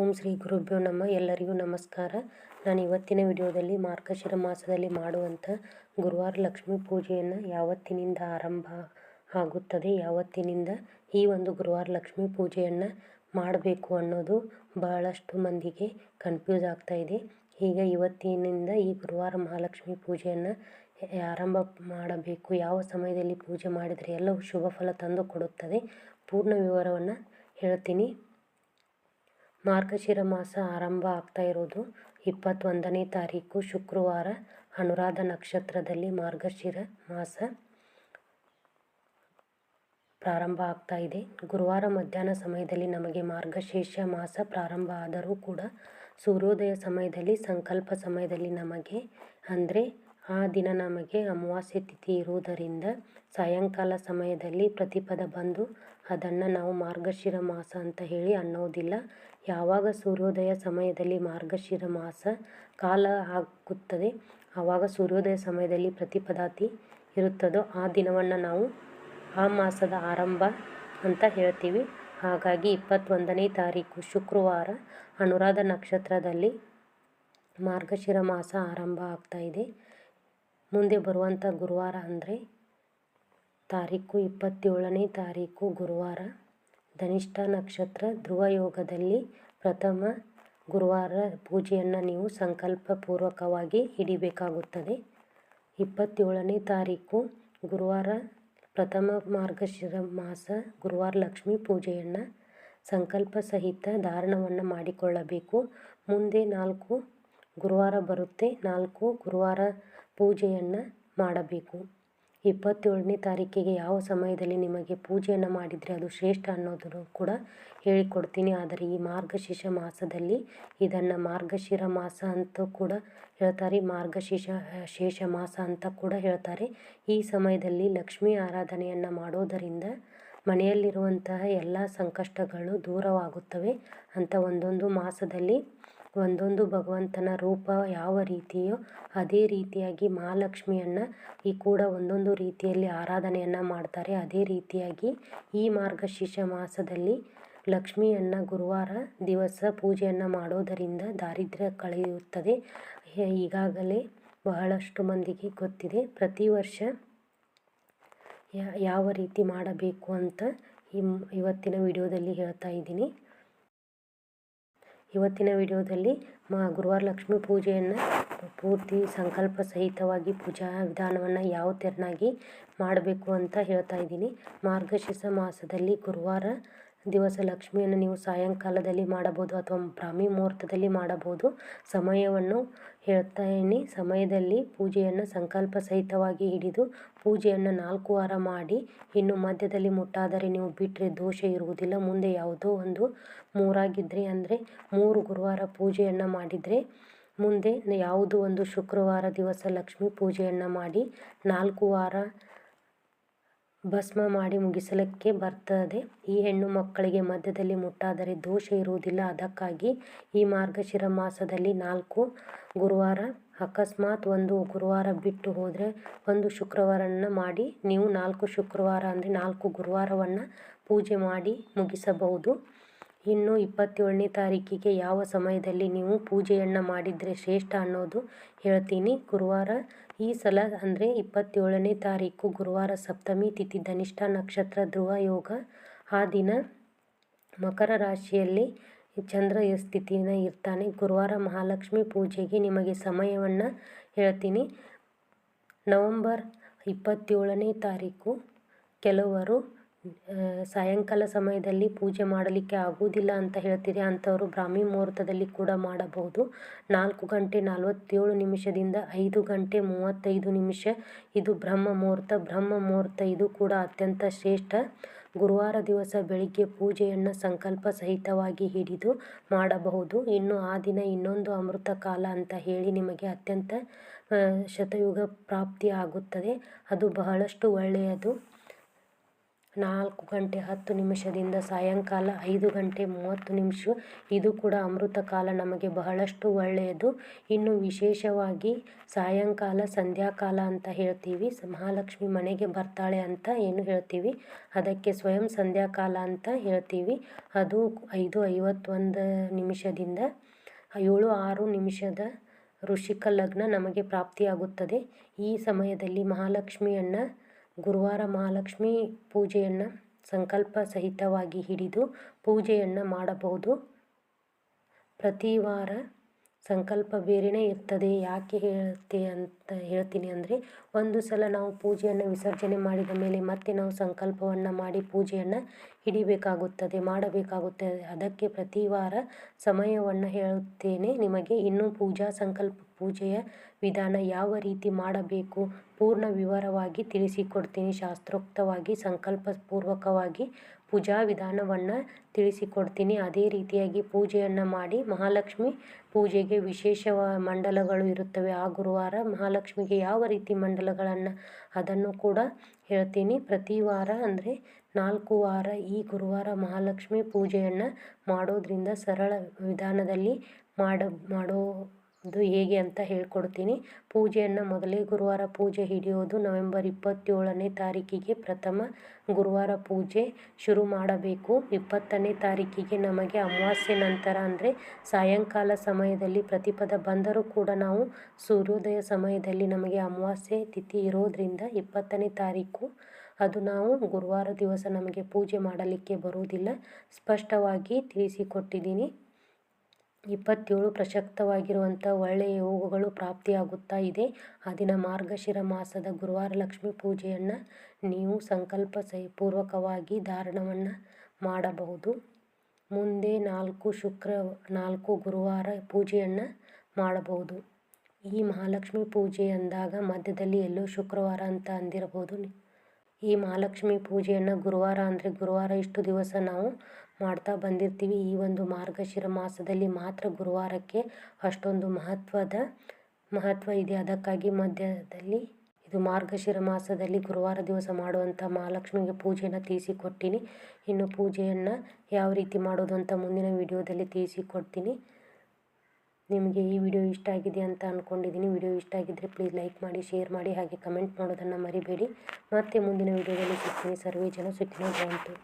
ಓಂ ಶ್ರೀ ಗುರುಭ್ಯೋ ನಮ್ಮ ಎಲ್ಲರಿಗೂ ನಮಸ್ಕಾರ. ನಾನು ಇವತ್ತಿನ ವಿಡಿಯೋದಲ್ಲಿ ಮಾರ್ಗಶಿರ ಮಾಸದಲ್ಲಿ ಮಾಡುವಂಥ ಗುರುವಾರ ಲಕ್ಷ್ಮೀ ಪೂಜೆಯನ್ನು ಯಾವತ್ತಿನಿಂದ ಆರಂಭ ಆಗುತ್ತದೆ, ಯಾವತ್ತಿನಿಂದ ಈ ಒಂದು ಗುರುವಾರ ಲಕ್ಷ್ಮೀ ಪೂಜೆಯನ್ನು ಮಾಡಬೇಕು ಅನ್ನೋದು ಬಹಳಷ್ಟು ಮಂದಿಗೆ ಕನ್ಫ್ಯೂಸ್ ಆಗ್ತಾ ಇದೆ. ಈಗ ಇವತ್ತಿನಿಂದ ಈ ಗುರುವಾರ ಮಹಾಲಕ್ಷ್ಮಿ ಪೂಜೆಯನ್ನು ಆರಂಭ ಮಾಡಬೇಕು. ಯಾವ ಸಮಯದಲ್ಲಿ ಪೂಜೆ ಮಾಡಿದರೆ ಎಲ್ಲವೂ ಶುಭ ಫಲ ತಂದು ಕೊಡುತ್ತದೆ? ಪೂರ್ಣ ವಿವರವನ್ನು ಹೇಳ್ತೀನಿ. ಮಾರ್ಗಶಿರ ಮಾಸ ಆರಂಭ ಆಗ್ತಾ ಇರೋದು ಇಪ್ಪತ್ತೊಂದನೇ ತಾರೀಕು ಶುಕ್ರವಾರ ಅನುರಾಧ ನಕ್ಷತ್ರದಲ್ಲಿ ಮಾರ್ಗಶಿರ ಮಾಸ ಪ್ರಾರಂಭ ಆಗ್ತಾ ಇದೆ. ಗುರುವಾರ ಮಧ್ಯಾಹ್ನ ಸಮಯದಲ್ಲಿ ನಮಗೆ ಮಾರ್ಗಶೇಷ ಮಾಸ ಪ್ರಾರಂಭ ಆದರೂ ಕೂಡ ಸೂರ್ಯೋದಯ ಸಮಯದಲ್ಲಿ, ಸಂಕಲ್ಪ ಸಮಯದಲ್ಲಿ ನಮಗೆ, ಅಂದರೆ ಆ ದಿನ ನಮಗೆ ಅಮಾವಾಸ್ಯೆ ತಿಥಿ ಇರುವುದರಿಂದ ಸಾಯಂಕಾಲ ಸಮಯದಲ್ಲಿ ಪ್ರತಿಪದ ಬಂದು ಅದನ್ನು ನಾವು ಮಾರ್ಗಶಿರ ಮಾಸ ಅಂತ ಹೇಳಿ ಅನ್ನೋದಿಲ್ಲ. ಯಾವಾಗ ಸೂರ್ಯೋದಯ ಸಮಯದಲ್ಲಿ ಮಾರ್ಗಶಿರ ಮಾಸ ಕಾಲ ಆಗುತ್ತದೆ ಆವಾಗ ಸೂರ್ಯೋದಯ ಸಮಯದಲ್ಲಿ ಪ್ರತಿಪದಾತಿ ಇರುತ್ತದೋ ಆ ದಿನವನ್ನು ನಾವು ಆ ಮಾಸದ ಆರಂಭ ಅಂತ ಹೇಳ್ತೀವಿ. ಹಾಗಾಗಿ ಇಪ್ಪತ್ತೊಂದನೇ ತಾರೀಕು ಶುಕ್ರವಾರ ಅನುರಾಧ ನಕ್ಷತ್ರದಲ್ಲಿ ಮಾರ್ಗಶಿರ ಮಾಸ ಆರಂಭ ಆಗ್ತಾ ಇದೆ. ಮುಂದೆ ಬರುವಂಥ ಗುರುವಾರ ಅಂದರೆ ತಾರೀಕು ಇಪ್ಪತ್ತೇಳನೇ ತಾರೀಕು ಗುರುವಾರ. ಧನಿಷ್ಠ ನಕ್ಷತ್ರ ಧ್ರುವ ಯೋಗದಲ್ಲಿ ಪ್ರಥಮ ಗುರುವಾರ ಪೂಜೆಯನ್ನು ನೀವು ಸಂಕಲ್ಪಪೂರ್ವಕವಾಗಿ ಹಿಡಿಬೇಕಾಗುತ್ತದೆ. ಇಪ್ಪತ್ತೇಳನೇ ತಾರೀಕು ಗುರುವಾರ ಪ್ರಥಮ ಮಾರ್ಗಶಿರ ಮಾಸ ಗುರುವಾರ ಲಕ್ಷ್ಮೀ ಪೂಜೆಯನ್ನು ಸಂಕಲ್ಪ ಸಹಿತ ಧಾರಣವನ್ನು ಮಾಡಿಕೊಳ್ಳಬೇಕು. ಮುಂದೆ ನಾಲ್ಕು ಗುರುವಾರ ಬರುತ್ತೆ, ನಾಲ್ಕು ಗುರುವಾರ ಪೂಜೆಯನ್ನು ಮಾಡಬೇಕು. ಇಪ್ಪತ್ತೇಳನೇ ತಾರೀಕಿಗೆ ಯಾವ ಸಮಯದಲ್ಲಿ ನಿಮಗೆ ಪೂಜೆಯನ್ನು ಮಾಡಿದರೆ ಅದು ಶ್ರೇಷ್ಠ ಅನ್ನೋದನ್ನು ಕೂಡ ಹೇಳಿಕೊಡ್ತೀನಿ. ಆದರೆ ಈ ಮಾರ್ಗಶಿಷ ಮಾಸದಲ್ಲಿ ಇದನ್ನು ಮಾರ್ಗಶಿರ ಮಾಸ ಅಂತ ಕೂಡ ಹೇಳ್ತಾರೆ. ಮಾರ್ಗಶಿಷ ಶೇಷ ಮಾಸ ಅಂತ ಕೂಡ ಹೇಳ್ತಾರೆ. ಈ ಸಮಯದಲ್ಲಿ ಲಕ್ಷ್ಮೀ ಆರಾಧನೆಯನ್ನು ಮಾಡೋದರಿಂದ ಮನೆಯಲ್ಲಿರುವಂತಹ ಎಲ್ಲ ಸಂಕಷ್ಟಗಳು ದೂರವಾಗುತ್ತವೆ ಅಂತ ಒಂದೊಂದು ಮಾಸದಲ್ಲಿ ಒಂದೊಂದು ಭಗವಂತನ ರೂಪ ಯಾವ ರೀತಿಯೋ ಅದೇ ರೀತಿಯಾಗಿ ಮಹಾಲಕ್ಷ್ಮಿಯನ್ನು ಈ ಕೂಡ ಒಂದೊಂದು ರೀತಿಯಲ್ಲಿ ಆರಾಧನೆಯನ್ನು ಮಾಡ್ತಾರೆ. ಅದೇ ರೀತಿಯಾಗಿ ಈ ಮಾರ್ಗಶೀರ್ಷ ಮಾಸದಲ್ಲಿ ಲಕ್ಷ್ಮಿಯನ್ನು ಗುರುವಾರ ದಿವಸ ಪೂಜೆಯನ್ನು ಮಾಡೋದರಿಂದ ದಾರಿದ್ರ್ಯ ಕಳೆಯುತ್ತದೆ. ಈಗಾಗಲೇ ಬಹಳಷ್ಟು ಮಂದಿಗೆ ಗೊತ್ತಿದೆ. ಪ್ರತಿ ವರ್ಷ ಯಾವ ರೀತಿ ಮಾಡಬೇಕು ಅಂತ ಇವತ್ತಿನ ವಿಡಿಯೋದಲ್ಲಿ ಹೇಳ್ತಾ ಇದ್ದೀನಿ. ಇವತ್ತಿನ ವಿಡಿಯೋದಲ್ಲಿ ಮಾ ಗುರುವಾರ ಲಕ್ಷ್ಮೀ ಪೂಜೆಯನ್ನು ಪೂರ್ತಿ ಸಂಕಲ್ಪ ಸಹಿತವಾಗಿ ಪೂಜಾ ವಿಧಾನವನ್ನು ಯಾವ ತೆರನಾಗಿ ಮಾಡಬೇಕು ಅಂತ ಹೇಳ್ತಾ ಇದ್ದೀನಿ. ಮಾರ್ಗಶಿರ್ಷ ಮಾಸದಲ್ಲಿ ಗುರುವಾರ ದಿವಸ ಲಕ್ಷ್ಮಿಯನ್ನು ನೀವು ಸಾಯಂಕಾಲದಲ್ಲಿ ಮಾಡಬಹುದು ಅಥವಾ ಬ್ರಾಹ್ಮಿ ಮುಹೂರ್ತದಲ್ಲಿ ಮಾಡಬಹುದು. ಸಮಯವನ್ನು ಹೇಳ್ತಾ ಇದ್ದೀನಿ ಸಮಯದಲ್ಲಿ ಪೂಜೆಯನ್ನು ಸಂಕಲ್ಪ ಸಹಿತವಾಗಿ ಹಿಡಿದು ಪೂಜೆಯನ್ನು ನಾಲ್ಕು ವಾರ ಮಾಡಿ, ಇನ್ನು ಮಧ್ಯದಲ್ಲಿ ಮುಟ್ಟಾದರೆ ನೀವು ಬಿಟ್ಟರೆ ದೋಷ ಇರುವುದಿಲ್ಲ. ಮುಂದೆ ಯಾವುದೋ ಒಂದು ಮೂರಾಗಿದ್ದರೆ ಅಂದರೆ ಮೂರು ಗುರುವಾರ ಪೂಜೆಯನ್ನು ಮಾಡಿದರೆ, ಮುಂದೆ ಯಾವುದೋ ಒಂದು ಶುಕ್ರವಾರ ದಿವಸ ಲಕ್ಷ್ಮೀ ಪೂಜೆಯನ್ನು ಮಾಡಿ ನಾಲ್ಕು ವಾರ ಭಸ್ಮ ಮಾಡಿ ಮುಗಿಸಲಿಕ್ಕೆ ಬರ್ತದೆ. ಈ ಹೆಣ್ಣು ಮಕ್ಕಳಿಗೆ ಮಧ್ಯದಲ್ಲಿ ಮುಟ್ಟಾದರೆ ದೋಷ ಇರುವುದಿಲ್ಲ. ಅದಕ್ಕಾಗಿ ಈ ಮಾರ್ಗಶಿರ ಮಾಸದಲ್ಲಿ ನಾಲ್ಕು ಗುರುವಾರ, ಅಕಸ್ಮಾತ್ ಒಂದು ಗುರುವಾರ ಬಿಟ್ಟು ಹೋದರೆ ಒಂದು ಶುಕ್ರವಾರನ ಮಾಡಿ, ನೀವು ನಾಲ್ಕು ಶುಕ್ರವಾರ ಅಂದರೆ ನಾಲ್ಕು ಗುರುವಾರವನ್ನು ಪೂಜೆ ಮಾಡಿ ಮುಗಿಸಬಹುದು. ಇನ್ನು ಇಪ್ಪತ್ತೇಳನೇ ತಾರೀಕಿಗೆ ಯಾವ ಸಮಯದಲ್ಲಿ ನೀವು ಪೂಜೆಯನ್ನು ಮಾಡಿದರೆ ಶ್ರೇಷ್ಠ ಅನ್ನೋದು ಹೇಳ್ತೀನಿ. ಗುರುವಾರ ಈ ಸಲ ಅಂದರೆ ಇಪ್ಪತ್ತೇಳನೇ ತಾರೀಕು ಗುರುವಾರ ಸಪ್ತಮಿ ತಿಥಿ ಧನಿಷ್ಠ ನಕ್ಷತ್ರ ಧ್ರುವ ಯೋಗ. ಆ ದಿನ ಮಕರ ರಾಶಿಯಲ್ಲಿ ಚಂದ್ರ ಸ್ಥಿತಿನ ಇರ್ತಾನೆ. ಗುರುವಾರ ಮಹಾಲಕ್ಷ್ಮಿ ಪೂಜೆಗೆ ನಿಮಗೆ ಸಮಯವನ್ನು ಹೇಳ್ತೀನಿ. ನವಂಬರ್ ಇಪ್ಪತ್ತೇಳನೇ ತಾರೀಕು ಕೆಲವರು ಸಾಯಂಕಾಲ ಸಮಯದಲ್ಲಿ ಪೂಜೆ ಮಾಡಲಿಕ್ಕೆ ಆಗುವುದಿಲ್ಲ ಅಂತ ಹೇಳ್ತೀರಿ. ಅಂಥವರು ಬ್ರಾಹ್ಮಿ ಮುಹೂರ್ತದಲ್ಲಿ ಕೂಡ ಮಾಡಬಹುದು. ನಾಲ್ಕು ಗಂಟೆ ನಲವತ್ತೇಳು ನಿಮಿಷದಿಂದ ಐದು ಗಂಟೆ ಮೂವತ್ತೈದು ನಿಮಿಷ. ಇದು ಬ್ರಹ್ಮ ಮುಹೂರ್ತ. ಬ್ರಹ್ಮ ಮುಹೂರ್ತ ಇದು ಕೂಡ ಅತ್ಯಂತ ಶ್ರೇಷ್ಠ. ಗುರುವಾರ ದಿವಸ ಬೆಳಿಗ್ಗೆ ಪೂಜೆಯನ್ನು ಸಂಕಲ್ಪ ಸಹಿತವಾಗಿ ಹಿಡಿದು ಮಾಡಬಹುದು. ಇನ್ನು ಆ ದಿನ ಇನ್ನೊಂದು ಅಮೃತ ಕಾಲ ಅಂತ ಹೇಳಿ ನಿಮಗೆ ಅತ್ಯಂತ ಶತಯುಗ ಪ್ರಾಪ್ತಿ ಆಗುತ್ತದೆ ಅದು ಬಹಳಷ್ಟು ಒಳ್ಳೆಯದು. ನಾಲ್ಕು ಗಂಟೆ ಹತ್ತು ನಿಮಿಷದಿಂದ ಸಾಯಂಕಾಲ ಐದು ಗಂಟೆ ಮೂವತ್ತು ನಿಮಿಷ. ಇದು ಕೂಡ ಅಮೃತ ಕಾಲ ನಮಗೆ ಬಹಳಷ್ಟು ಒಳ್ಳೆಯದು. ಇನ್ನು ವಿಶೇಷವಾಗಿ ಸಾಯಂಕಾಲ, ಸಂಧ್ಯಾಕಾಲ ಅಂತ ಹೇಳ್ತೀವಿ. ಮಹಾಲಕ್ಷ್ಮಿ ಮನೆಗೆ ಬರ್ತಾಳೆ ಅಂತ ಏನು ಹೇಳ್ತೀವಿ. ಅದಕ್ಕೆ ಸ್ವಯಂ ಸಂಧ್ಯಾಕಾಲ ಅಂತ ಹೇಳ್ತೀವಿ. ಅದು ಐದು ಐವತ್ತೊಂದು ನಿಮಿಷದಿಂದ ಏಳು ಆರು ನಿಮಿಷದ ಋಷಿಕ ಲಗ್ನ ನಮಗೆ ಪ್ರಾಪ್ತಿಯಾಗುತ್ತದೆ. ಈ ಸಮಯದಲ್ಲಿ ಮಹಾಲಕ್ಷ್ಮಿಯನ್ನು ಗುರುವಾರ ಮಹಾಲಕ್ಷ್ಮಿ ಪೂಜೆಯನ್ನು ಸಂಕಲ್ಪ ಸಹಿತವಾಗಿ ಹಿಡಿದು ಪೂಜೆಯನ್ನು ಮಾಡಬಹುದು. ಪ್ರತಿ ವಾರ ಸಂಕಲ್ಪ ಬೇರೆಯೇ ಇರ್ತದೆ, ಯಾಕೆ ಹೇಳುತ್ತೆ ಅಂತ ಹೇಳ್ತೀನಿ ಅಂದರೆ, ಒಂದು ಸಲ ನಾವು ಪೂಜೆಯನ್ನು ವಿಸರ್ಜನೆ ಮಾಡಿದ ಮೇಲೆ ಮತ್ತೆ ನಾವು ಸಂಕಲ್ಪವನ್ನು ಮಾಡಿ ಪೂಜೆಯನ್ನು ಹಿಡಿಬೇಕಾಗುತ್ತದೆ, ಮಾಡಬೇಕಾಗುತ್ತದೆ. ಅದಕ್ಕೆ ಪ್ರತಿ ವಾರ ಸಮಯವನ್ನು ಹೇಳುತ್ತೇನೆ. ನಿಮಗೆ ಇನ್ನೂ ಪೂಜಾ ಸಂಕಲ್ಪ, ಪೂಜೆಯ ವಿಧಾನ ಯಾವ ರೀತಿ ಮಾಡಬೇಕು ಪೂರ್ಣ ವಿವರವಾಗಿ ತಿಳಿಸಿಕೊಡ್ತೀನಿ. ಶಾಸ್ತ್ರೋಕ್ತವಾಗಿ ಸಂಕಲ್ಪಪೂರ್ವಕವಾಗಿ ಪೂಜಾ ವಿಧಾನವನ್ನು ತಿಳಿಸಿಕೊಡ್ತೀನಿ. ಅದೇ ರೀತಿಯಾಗಿ ಪೂಜೆಯನ್ನು ಮಾಡಿ ಮಹಾಲಕ್ಷ್ಮಿ ಪೂಜೆಗೆ ವಿಶೇಷ ಮಂಡಲಗಳು ಇರುತ್ತವೆ. ಆ ಗುರುವಾರ ಮಹಾಲಕ್ಷ್ಮಿಗೆ ಯಾವ ರೀತಿ ಮಂಡಲಗಳನ್ನು ಅದನ್ನು ಕೂಡ ಹೇಳ್ತೀನಿ. ಪ್ರತಿ ವಾರ ಅಂದರೆ ನಾಲ್ಕು ವಾರ ಈ ಗುರುವಾರ ಮಹಾಲಕ್ಷ್ಮಿ ಪೂಜೆಯನ್ನು ಮಾಡೋದರಿಂದ ಸರಳ ವಿಧಾನದಲ್ಲಿ ಮಾಡ ಮಾಡೋ ಅದು ಹೇಗೆ ಅಂತ ಹೇಳ್ಕೊಡ್ತೀನಿ. ಪೂಜೆಯನ್ನು ಮೊದಲೇ ಗುರುವಾರ ಪೂಜೆ ಹಿಡಿಯೋದು ನವೆಂಬರ್ ಇಪ್ಪತ್ತೇಳನೇ ತಾರೀಕಿಗೆ ಪ್ರಥಮ ಗುರುವಾರ ಪೂಜೆ ಶುರು ಮಾಡಬೇಕು. ಇಪ್ಪತ್ತನೇ ತಾರೀಕಿಗೆ ನಮಗೆ ಅಮಾವಾಸ್ಯೆ ನಂತರ ಅಂದರೆ ಸಾಯಂಕಾಲ ಸಮಯದಲ್ಲಿ ಪ್ರತಿಪದ ಬಂದರೂ ಕೂಡ ನಾವು ಸೂರ್ಯೋದಯ ಸಮಯದಲ್ಲಿ ನಮಗೆ ಅಮಾವಾಸ್ಯೆ ತಿಥಿ ಇರೋದರಿಂದ ಇಪ್ಪತ್ತನೇ ತಾರೀಕು ಅದು ನಾವು ಗುರುವಾರ ದಿವಸ ನಮಗೆ ಪೂಜೆ ಮಾಡಲಿಕ್ಕೆ ಬರುವುದಿಲ್ಲ. ಸ್ಪಷ್ಟವಾಗಿ ತಿಳಿಸಿಕೊಟ್ಟಿದ್ದೀನಿ. ಇಪ್ಪತ್ತೇಳು ಪ್ರಸಕ್ತವಾಗಿರುವಂಥ ಒಳ್ಳೆಯ ಯೋಗಗಳು ಪ್ರಾಪ್ತಿಯಾಗುತ್ತಾ ಇದೆ. ಆ ದಿನ ಮಾರ್ಗಶಿರ ಮಾಸದ ಗುರುವಾರ ಲಕ್ಷ್ಮೀ ಪೂಜೆಯನ್ನು ನೀವು ಸಂಕಲ್ಪ ಪೂರ್ವಕವಾಗಿ ಧಾರಣವನ್ನು ಮಾಡಬಹುದು. ಮುಂದೆ ನಾಲ್ಕು ಶುಕ್ರ, ನಾಲ್ಕು ಗುರುವಾರ ಪೂಜೆಯನ್ನು ಮಾಡಬಹುದು. ಈ ಮಹಾಲಕ್ಷ್ಮಿ ಪೂಜೆ ಅಂದಾಗ ಮಧ್ಯದಲ್ಲಿ ಎಲ್ಲೋ ಶುಕ್ರವಾರ ಅಂತ ಅಂದಿರಬಹುದು. ಈ ಮಹಾಲಕ್ಷ್ಮಿ ಪೂಜೆಯನ್ನು ಗುರುವಾರ ಅಂದರೆ ಗುರುವಾರ ಇಷ್ಟು ದಿವಸ ನಾವು ಮಾಡ್ತಾ ಬಂದಿರ್ತೀವಿ. ಈ ಒಂದು ಮಾರ್ಗಶಿರ ಮಾಸದಲ್ಲಿ ಮಾತ್ರ ಗುರುವಾರಕ್ಕೆ ಅಷ್ಟೊಂದು ಮಹತ್ವದ ಮಹತ್ವ ಇದೆ. ಅದಕ್ಕಾಗಿ ಮಧ್ಯದಲ್ಲಿ ಇದು ಮಾರ್ಗಶಿರ ಮಾಸದಲ್ಲಿ ಗುರುವಾರ ದಿವಸ ಮಾಡುವಂಥ ಮಹಾಲಕ್ಷ್ಮಿಗೆ ಪೂಜೆಯನ್ನು ತಿಳಿಸಿಕೊಟ್ಟಿನಿ ಇನ್ನು ಪೂಜೆಯನ್ನು ಯಾವ ರೀತಿ ಮಾಡೋದು ಅಂತ ಮುಂದಿನ ವಿಡಿಯೋದಲ್ಲಿ ತಿಳಿಸಿಕೊಡ್ತೀನಿ. ನಿಮಗೆ ಈ ವಿಡಿಯೋ ಇಷ್ಟ ಆಗಿದೆ ಅಂತ ಅಂದ್ಕೊಂಡಿದ್ದೀನಿ ವಿಡಿಯೋ ಇಷ್ಟ ಆಗಿದ್ದರೆ ಪ್ಲೀಸ್ ಲೈಕ್ ಮಾಡಿ ಶೇರ್ ಮಾಡಿ, ಹಾಗೆ ಕಮೆಂಟ್ ಮಾಡೋದನ್ನು ಮರಿಬೇಡಿ. ಮತ್ತೆ ಮುಂದಿನ ವಿಡಿಯೋದಲ್ಲಿ ಸಿಗ್ತೀನಿ. ಸರ್ವೇ ಜನ ಸುತ್ತಿನ ಬಂತು